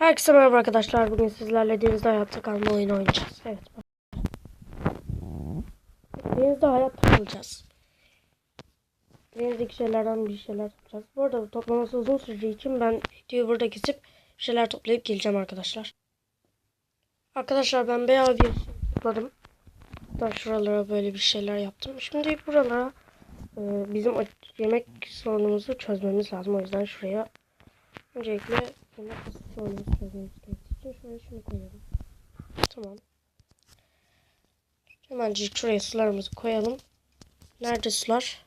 Herkese merhaba arkadaşlar. Bugün sizlerle denizde hayatta kalma oyunu oynayacağız. Evet. Denizde hayatta kalacağız. Denizdeki şeylerden bir şeyler yapacağız. Bu arada toplaması uzun süreceği için ben videoyu burada kesip bir şeyler toplayıp geleceğim arkadaşlar. Arkadaşlar ben bayağı bir şey topladım. Hatta şuralara böyle bir şeyler yaptım. Şimdi buralara e, bizim yemek sorunumuzu çözmemiz lazım. O yüzden şuraya öncelikle yemek sorunumuzu çözmemiz için şuraya şunu koyalım. Tamam. Hemencik şuraya sularımızı koyalım. Nerede sular?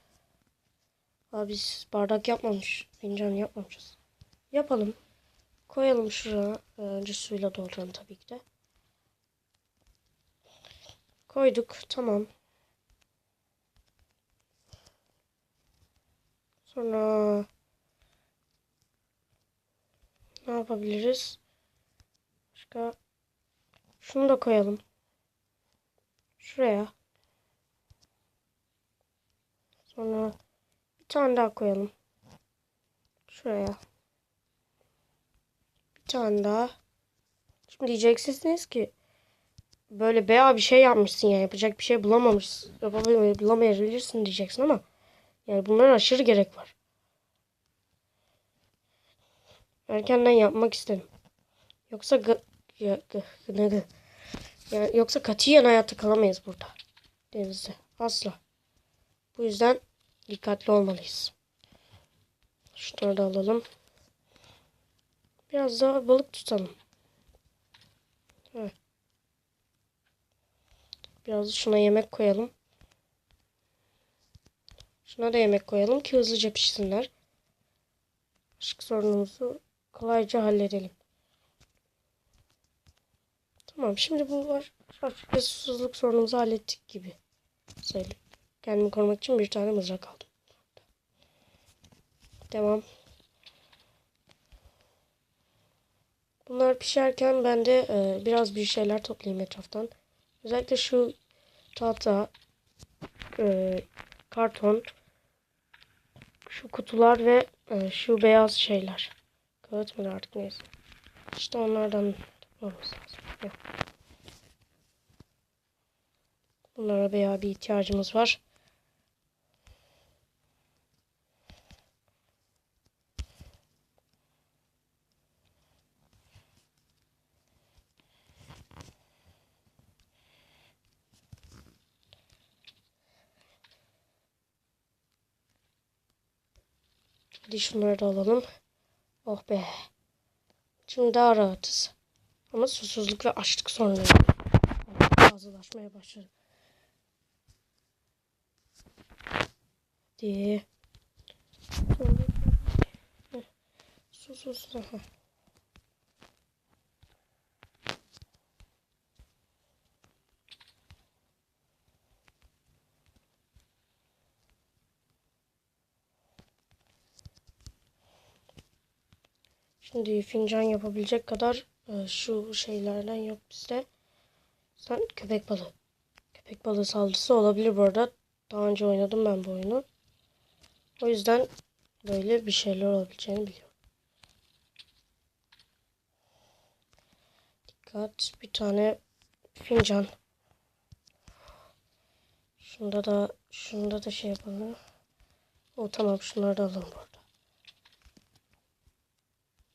Aa, biz bardak yapmamış. Fincan yapmamışız. Yapalım. Koyalım şuraya. Önce suyla dolduralım tabii ki de. Koyduk. Tamam. Sonra ne yapabiliriz? Başka şunu da koyalım. Şuraya. Sonra bir tane daha koyalım. Şuraya. Bir tane daha. Şimdi diyeceksiniz ki böyle veya bir şey yapmışsın ya yapacak bir şey bulamamışsın. Yapabilir, bulamayabilirsin diyeceksin ama yani bunlara aşırı gerek var. Erkenden yapmak istedim. Yoksa gı- ya, gı- ne gı- ya, yoksa katiyen hayatta kalamayız burada. Denizde. Asla. Bu yüzden dikkatli olmalıyız. Şunları da alalım. Biraz daha balık tutalım. Evet. Biraz şuna yemek koyalım. Şuna da yemek koyalım ki hızlıca pişsinler. Işık sorunumuzu kolayca halledelim. Tamam şimdi bu var. Hafif ve susuzluk sorunumuzu hallettik gibi. Sayılır. Kendimi korumak için bir tane mızrak aldım. Devam. Bunlar pişerken ben de e, biraz bir şeyler toplayayım etraftan. Özellikle şu tahta, e, karton, şu kutular ve e, şu beyaz şeyler. Mı artık neyse. İşte onlardan olması lazım. Yok. Bunlara bayağı bir ihtiyacımız var. Hadi şunları da alalım. Oh be. Şimdi daha rahatız. Ama susuzluk ve açlık sorunları fazlalaşmaya başladı. Hadi. Heh. Sus sus. Aha. Şimdi fincan yapabilecek kadar e, şu şeylerden yok bizde. Sen köpek balığı. Köpek balığı saldırısı olabilir bu arada. Daha önce oynadım ben bu oyunu. O yüzden böyle bir şeyler olabileceğini biliyorum. Dikkat. Bir tane fincan. Şunda da şunda da şey yapalım. O tamam şunları da alalım bu arada.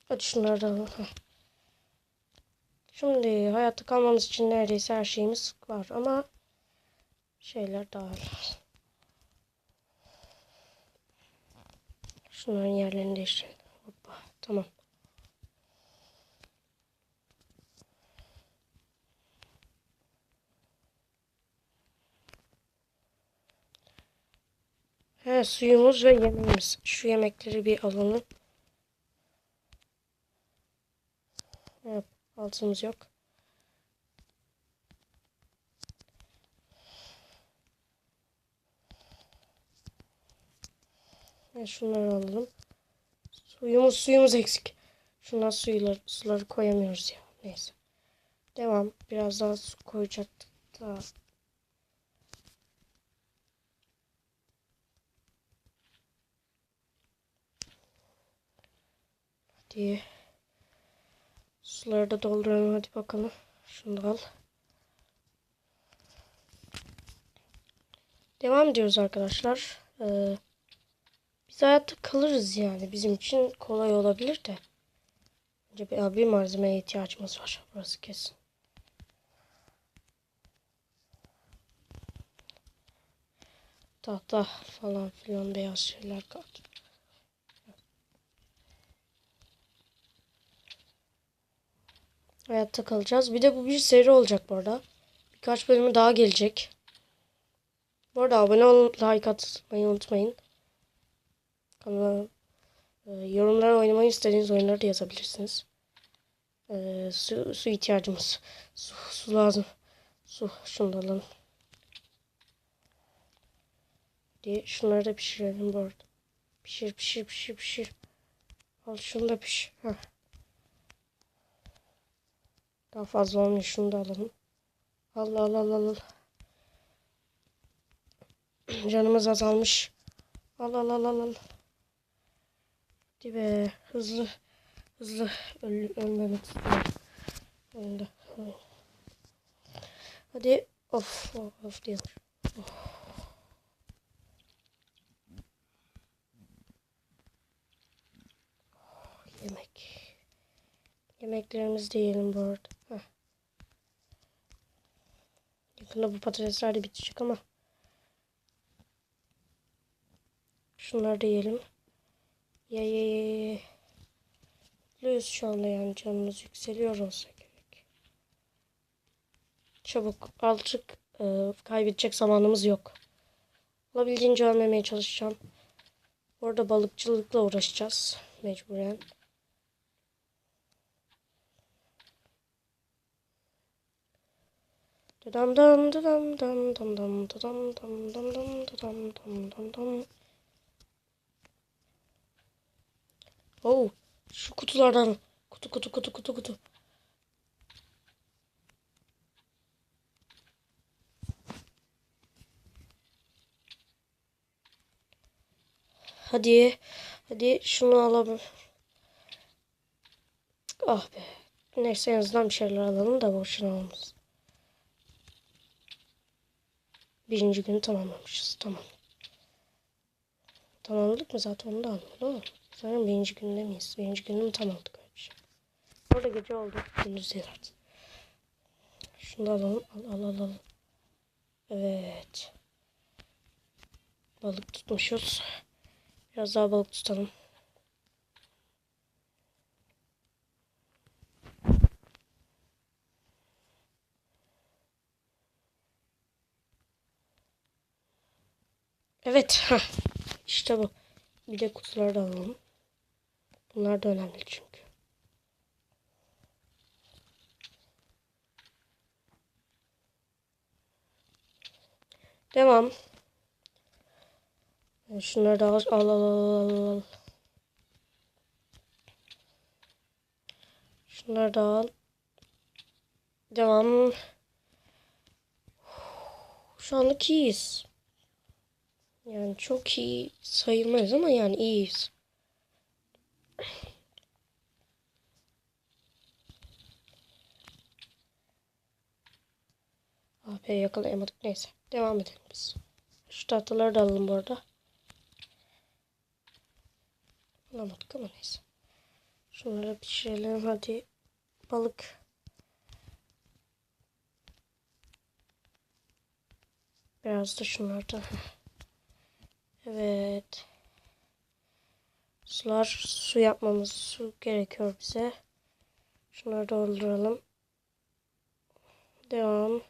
Hadi şunları da alalım. Şimdi hayatta kalmamız için neredeyse her şeyimiz var ama şeyler daha lazım. Şunların yerlerini değiştirelim. Hoppa. Tamam. He suyumuz ve yemeğimiz. Şu yemekleri bir alalım. Evet, altımız yok. Ve şunları alalım. Suyumuz suyumuz eksik. Şundan suyları, suları koyamıyoruz ya. Neyse. Devam. Biraz daha su koyacaktık da. Hadi. Suları da dolduralım hadi bakalım. Şunu da al. Devam ediyoruz arkadaşlar. Ee, biz hayatta kalırız yani. Bizim için kolay olabilir de. Önce bir, bir malzemeye ihtiyacımız var. Burası kesin. Tahta falan filan beyaz şeyler kaldı. Hayatta kalacağız. Bir de bu bir seri olacak bu arada. Birkaç bölümü daha gelecek. Bu arada abone olun, like atmayı unutmayın. Kanala e, yorumlara oynamayı istediğiniz oyunları da yazabilirsiniz. E, su, su ihtiyacımız. Su, su lazım. Su. Şunu da alalım. Diye şunları da pişirelim bu arada. Pişir pişir pişir pişir. Al şunu da piş. Heh. Daha fazla olmuyor. Şunu da alalım. Al al al al. Canımız azalmış. Al al al al. Hadi be. Hızlı. Hızlı. Öl ölmemek istiyorum. Hadi. Of. Of, of değil. Of. Yemek. Yemeklerimizi de yiyelim bu arada. Yakında bu patatesler de bitecek ama. Şunları da yiyelim. Ye ye ye ye. Mutluyuz şu anda yani canımız yükseliyor olsa gerek. Çabuk alçık e, kaybedecek zamanımız yok. Olabildiğince ölmemeye çalışacağım. Orada balıkçılıkla uğraşacağız mecburen. Dam dam dam dam dam dam dam dam dam dam dam dam dam dam. Oh, şu kutulardan kutu kutu kutu kutu kutu. Hadi. Hadi şunu alalım. Ah be. Neyse en azından bir şeyler alalım da boşuna olmasın. Birinci günü tamamlamışız. Tamam. Tamamladık mı zaten onu da değil mi? Sanırım birinci günde miyiz? Birinci günü mü tamamladık öyle bir şey. Orada gece oldu. Gündüz değil artık. Şunu da alalım. Al al al al. Evet. Balık tutmuşuz. Biraz daha balık tutalım. Evet. Heh. İşte bu. Bir de kutuları da alalım. Bunlar da önemli çünkü. Devam. Şunları da al al al al al. Şunları da al. Devam. Şu anlık iyiyiz. Yani çok iyi sayılmayız ama yani iyiyiz. AP yakalayamadık. Neyse. Devam edelim biz. Şu tahtaları da alalım bu arada. Alamadık ama neyse. Şunları pişirelim hadi. Balık. Biraz da şunlardan. Evet. Sular, su yapmamız su gerekiyor bize. Şunları dolduralım. Devam.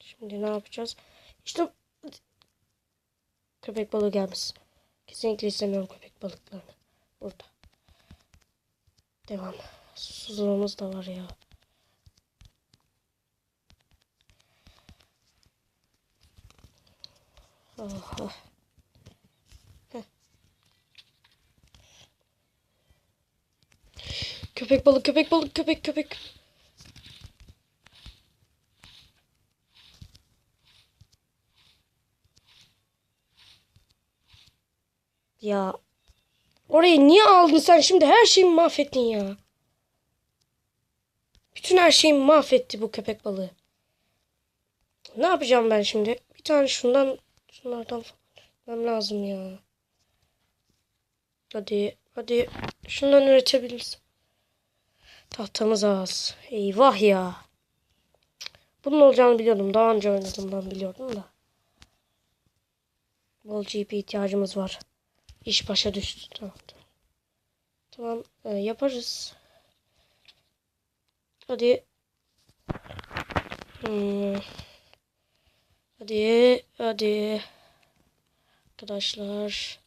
Şimdi ne yapacağız? İşte köpek balığı gelmesin. Kesinlikle istemiyorum köpek balıklarını. Burada. Devam. Susuzluğumuz da var ya. Köpek balık, köpek balık, köpek köpek. Ya. Orayı niye aldın sen şimdi? Her şeyimi mahvettin ya. Bütün her şeyimi mahvetti bu köpek balığı. Ne yapacağım ben şimdi? Bir tane şundan şunlardan falan lazım ya. Hadi hadi şundan üretebiliriz. Tahtamız az. Eyvah ya. Bunun olacağını biliyordum. Daha önce oynadığımdan biliyordum da. Bol GP ihtiyacımız var. İş başa düştü. Tamam. Tamam, e, yaparız. Hadi. Hmm. Hadi. Hadi. Arkadaşlar.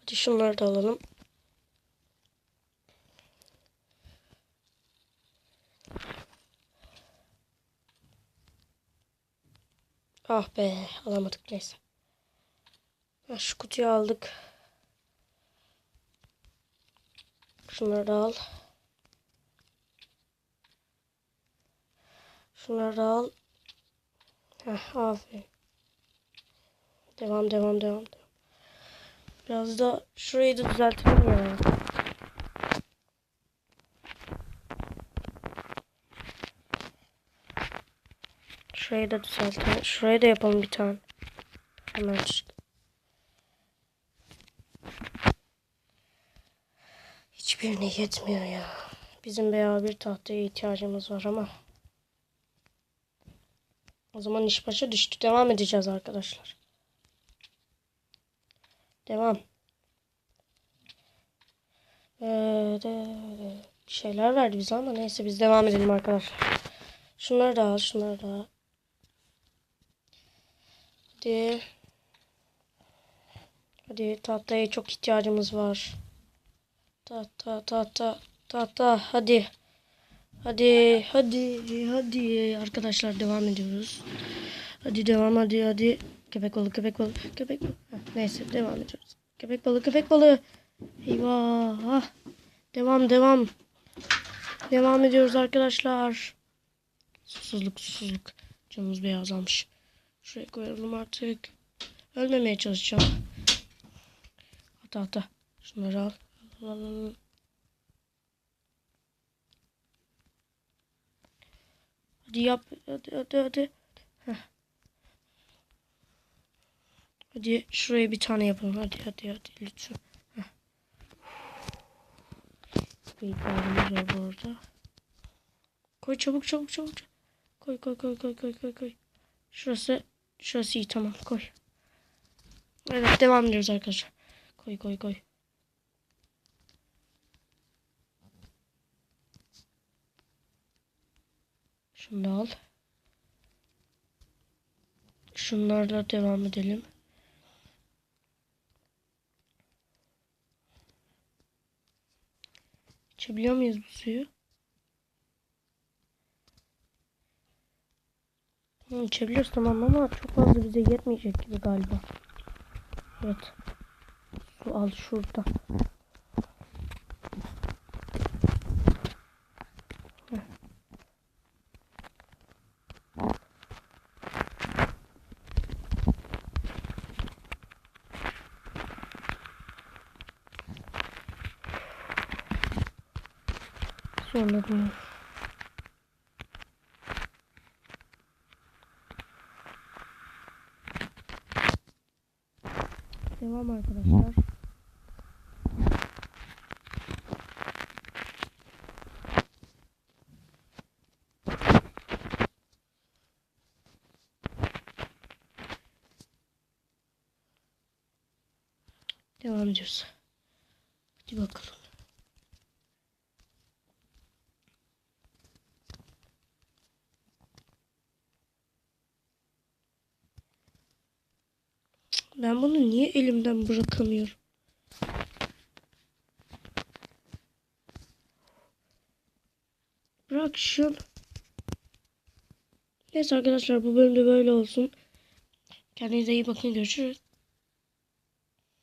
Hadi şunları da alalım. Ah be alamadık neyse. Şu kutuyu aldık. Şunları da al. Şunları al. Heh, aferin. Devam devam devam. Biraz da şurayı da düzeltelim ya. Şurayı da düzeltelim. Şurayı da yapalım bir tane. Hemen çık. Hiçbirine yetmiyor ya. Bizim veya bir tahtaya ihtiyacımız var ama. O zaman iş başa düştü. Devam edeceğiz arkadaşlar. Devam. Ee. Bir şeyler verdi bize ama neyse biz devam edelim arkadaşlar. Şunları da al, şunları da. Hadi. Hadi tahtaya çok ihtiyacımız var. Tahta, tahta, tahta. Hadi. Hadi, hadi, hadi. Arkadaşlar devam ediyoruz. Hadi devam, hadi, hadi. Köpek balığı, köpek balığı, köpek balığı. Neyse devam ediyoruz. Köpek balığı, köpek balığı. Eyvah. Devam, devam. Devam ediyoruz arkadaşlar. Susuzluk, susuzluk. Canımız beyazlamış. Şuraya koyalım artık. Ölmemeye çalışacağım. Hatta hatta. Şunları al. Hadi yap. Hadi hadi hadi. Heh. Hadi şuraya bir tane yapalım. Hadi hadi hadi lütfen. Bir ihtiyacımız var bu arada. Koy çabuk çabuk çabuk. Koy koy koy koy koy koy koy. Şurası şurası iyi tamam koy. Evet devam ediyoruz arkadaşlar. Koy koy koy. Şunu da al. Şunlarla devam edelim. İçebiliyor muyuz bu suyu? İçebiliyoruz tamam ama çok fazla bize yetmeyecek gibi galiba. Evet. Su al şurada. Heh. Bunu Devam arkadaşlar. Devam ediyoruz. Hadi bakalım. Ben bunu niye elimden bırakamıyorum? Bırak şunu. Neyse arkadaşlar bu bölümde böyle olsun. Kendinize iyi bakın görüşürüz.